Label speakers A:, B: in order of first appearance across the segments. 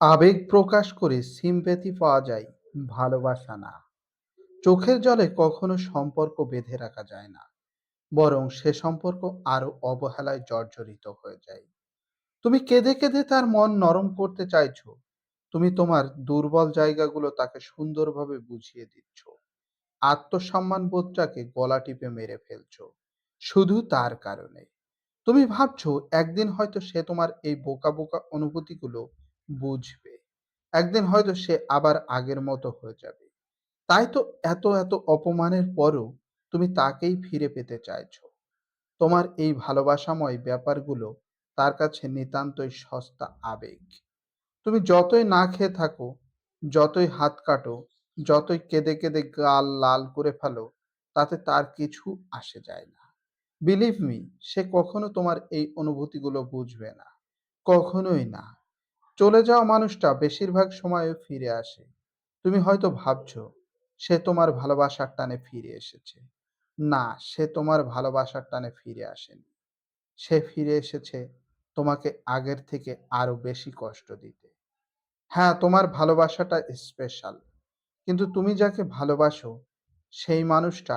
A: আবেগ প্রকাশ করে সিম্প্যাথি পাওয়া যায়, ভালোবাসা না। চোখের জলে কখনো সম্পর্ক বেঁধে রাখা যায় না। বরং সে সম্পর্ক আরও অবহেলায় জর্জরিত হয়ে যায়। তুমি কেঁদে, কেঁদে তার মন নরম করতে চাইছো। তুমি তোমার দুর্বল জায়গাগুলো তাকে সুন্দরভাবে বুঝিয়ে দিচ্ছ। আত্মসম্মান বোধটাকে গলা টিপে মেরে ফেলছো। শুধু তার কারণে। তুমি ভাবছ একদিন হয়তো সে তোমার এই বোকা, বোকা অনুভূতিগুলো বুঝবে। একদিন হয়তো সে আবার আগের মতো হয়ে যাবে। তাই তো এত, এত অপমানের পরও তুমি তাকেই ফিরে পেতে চাইছো। তোমার এই ভালোবাসাময় ব্যাপারগুলো তার কাছে নিতান্তই সস্তা আবেগ। তুমি যতই না খেয়ে থাকো, যতই হাত কাটো, যতই কেঁদে, কেঁদে গাল লাল করে ফেলো, তাতে তার কিছু আসে যায় না। বিলিভ মি সে কখনো তোমার এই অনুভূতিগুলো বুঝবে না। কখনোই না। চলে যাওয়া মানুষটা বেশিরভাগ সময়ে ফিরে আসে। তুমি হয়তো ভাবছ সে তোমার ভালোবাসার টানে ফিরে এসেছে। না, সে তোমার ভালোবাসার টানে ফিরে আসেনি। সে ফিরে এসেছে তোমাকে আগের থেকে আরও বেশি কষ্ট দিতে। হ্যাঁ, তোমার ভালোবাসাটা স্পেশাল। কিন্তু তুমি যাকে ভালোবাসো সেই মানুষটা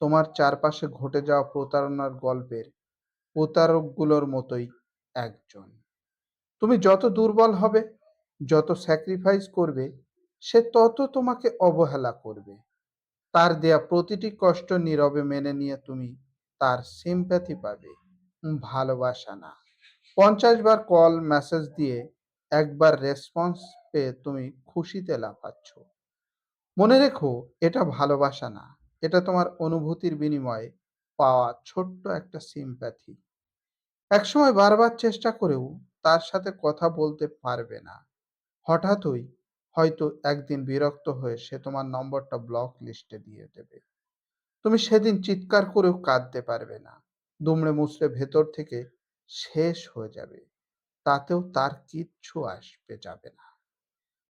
A: তোমার চারপাশে ঘটে যাওয়া প্রতারণার গল্পের প্রতারকগুলোর মতোই একজন। তুমি যত দুর্বল হবে, যত স্যাক্রিফাইস করবে, সে তত তোমাকে অবহেলা করবে। তার দেয়া প্রতিটি কষ্ট নীরবে মেনে নিয়ে তুমি তার সিম্প্যাথি পাবে, ভালোবাসা না। ৫০ বার কল, মেসেজ দিয়ে একবার রেসপন্স পেয়ে তুমি খুশিতে লাফাচ্ছ। মনে রেখো এটা ভালোবাসা না। এটা তোমার অনুভূতির বিনিময়ে পাওয়া ছোট্ট একটা সিম্প্যাথি। একসময় বারবার চেষ্টা করেও তার সাথে কথা বলতে পারবে না। হঠাৎই হয়তো একদিন বিরক্ত হয়ে সে তোমার নম্বরটা ব্লক লিস্টে দিয়ে দেবে। তুমি সেদিন চিৎকার করেও কাঁদতে পারবে না। দুমড়ে মুচড়ে ভেতর থেকে শেষ হয়ে যাবে। তাতেও তার কিচ্ছু আসবে যাবে না।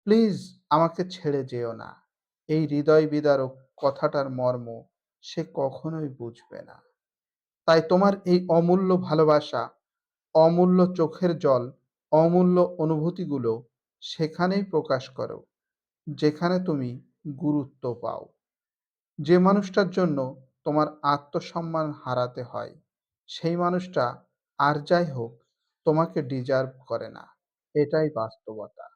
A: প্লিজ আমাকে ছেড়ে যেও না। এই হৃদয় বিদারক কথাটার মর্ম সে কখনোই বুঝবে না। তাই তোমার এই অমূল্য ভালোবাসা, অমূল্য চোখের জল, অমূল্য অনুভূতিগুলো সেখানেই প্রকাশ করো, যেখানে তুমি গুরুত্ব পাও। যে মানুষটার জন্য তোমার আত্মসম্মান হারাতে হয়, সেই মানুষটা আর যাই হোক তোমাকে ডিজার্ভ করে না। এটাই বাস্তবতা।